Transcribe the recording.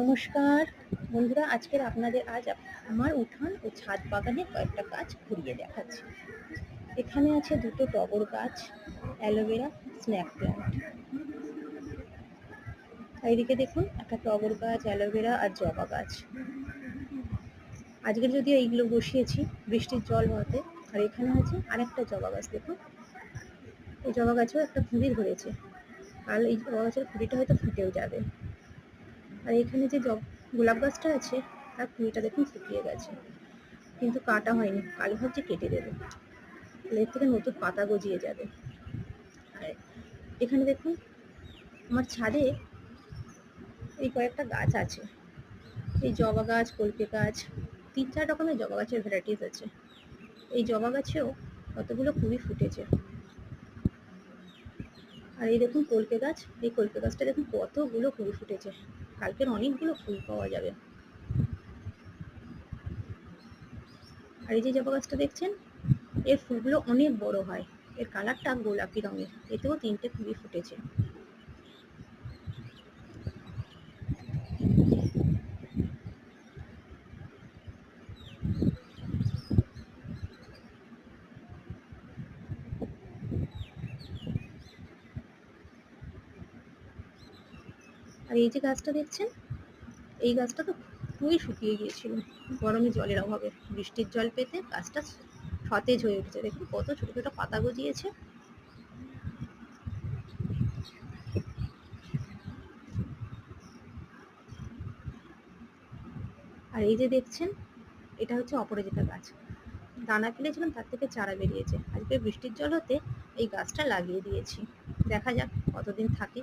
নমস্কার। বন্ধুরা, আজকের আপনাদের আজ আমার উঠান ও ছাদ বাগানে কয়েকটা গাছ ঘুরিয়ে দেখাচ্ছি। এখানে আছে দুটো টগর গাছ, অ্যালোভেরা, স্ন্যাক প্ল্যান্ট। এদিকে দেখুন, একটা টগর গাছ, অ্যালোভেরা আর জবা গাছ। আজকের যদি এইগুলো বসিয়েছি, বৃষ্টির জল হতে আর এখানে আছে আরেকটা জবা গাছ দেখুন। এই জবা গাছেও একটা ফুলি ধরেছে। আর এই জবা গাছের ফুলিটা হয়তো ফুটেও যাবে। আর এখানে যে গোলাপ গাছটা আছে, তার কুড়িটা দেখুন শুকিয়ে গেছে। কিন্তু কাটা হয়নি, কালো ভাবছে কেটে দেবে। এর থেকে নতুন পাতা গজিয়ে যাবে। আর এখানে দেখুন, আমার ছাদে এই কয়েকটা গাছ আছে। এই জবা গাছ কলকে গাছ, তিন চার রকমের জবা গাছের ভ্যারাইটিস আছে। এই জবা গাছেও কতগুলো কুড়ি ফুটেছে। আর এই দেখুন কলকে গাছ, এই কলকে গাছটা দেখুন কতগুলো কুড়ি ফুটেছে। কালকের অনেকগুলো ফুল পাওয়া যাবে। আর এই যে জবা গাছটা দেখছেন, এর ফুলগুলো অনেক বড় হয়। এর কালারটা গোলাপি রঙের। এতেও তিনটে কুড়ি ফুটেছে। আর এই যে গাছটা দেখছেন, এই গাছটা তো খুবই শুকিয়ে গিয়েছিল। গরমে জলের অভাবে। বৃষ্টির জল পেতে গাছটা সতেজ হয়ে উঠেছে। দেখুন কত ছোট ছোট পাতা গজিয়েছে। আর এই যে দেখছেন, এটা হচ্ছে অপরাজিতা গাছ। দানা ফেলেছিলাম তার থেকে চারা বেরিয়েছে, আজকে বৃষ্টির জল হতে এই গাছটা লাগিয়ে দিয়েছি। দেখা যাক কতদিন থাকে।